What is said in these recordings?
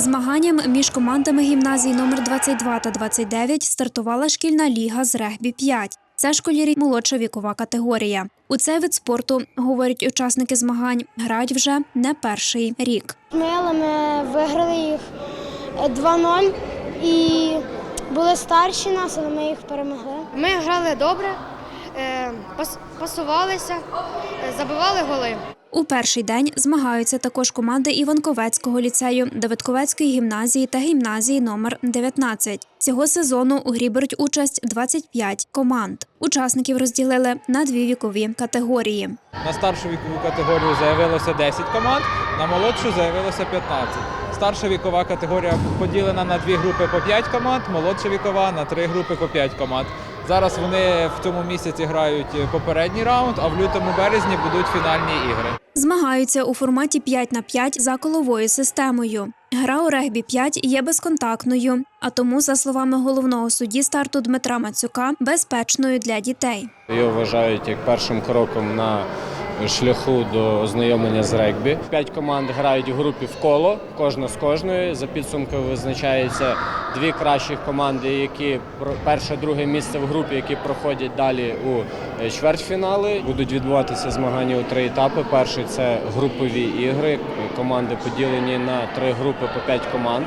Змаганням між командами гімназій номер 22 та 29 стартувала шкільна ліга з регбі 5. Це школярі молодша вікова категорія. У цей вид спорту, говорять учасники змагань, грають вже не перший рік. Ми, але ми виграли їх е, 2-0 і були старші нас, але ми їх перемогли. Ми грали добре, е, пасувалися, е, забивали голи. У перший день змагаються також команди Іванковецького ліцею, Давидковецької гімназії та гімназії номер 19. Цього сезону у грі беруть участь 25 команд. Учасників розділили на дві вікові категорії. На старшу вікову категорію заявилося 10 команд, на молодшу заявилося 15. Старша вікова категорія поділена на дві групи по 5 команд, молодша вікова на три групи по 5 команд. Зараз вони в цьому місяці грають попередній раунд, а в лютому березні будуть фінальні ігри. Змагаються у форматі 5 на 5 за коловою системою. Гра у регбі 5 є безконтактною, а тому, за словами головного судді старту Дмитра Мацюка, безпечною для дітей. Його вважають як першим кроком на шляху до ознайомлення з регбі. П'ять команд грають в групі в коло, кожна з кожної. За підсумками визначаються дві кращих команди, які перше, друге місце в групі, які проходять далі у е, чвертьфінали. Будуть відбуватися змагання у три етапи. Перший це групові ігри. Команди поділені на три групи по п'ять команд.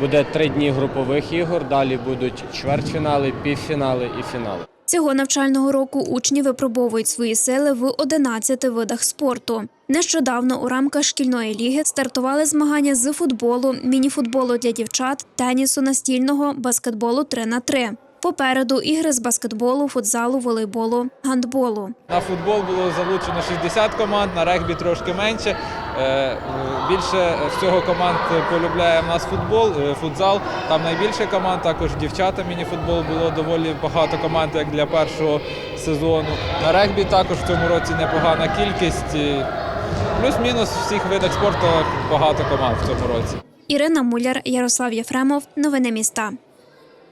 Буде три дні групових ігор. Далі будуть чвертьфінали, півфінали і фінали. Цього навчального року учні випробовують свої сили в 11 видах спорту. Нещодавно у рамках шкільної ліги стартували змагання з футболу, мініфутболу для дівчат, тенісу настільного, баскетболу 3 на 3 Попереду ігри з баскетболу, футзалу, волейболу, гандболу. На футбол було залучено 60 команд, на регбі трошки менше. Е, Більше всього команд полюбляє в нас футбол, е, футзал. Там найбільше команд, також дівчата мініфутбол було доволі багато команд, як для першого сезону. На регбі також в цьому році непогана кількість. Плюс-мінус в всіх видах спорту багато команд в цьому році. Ірина Муляр, Ярослав Єфремов. Новини міста.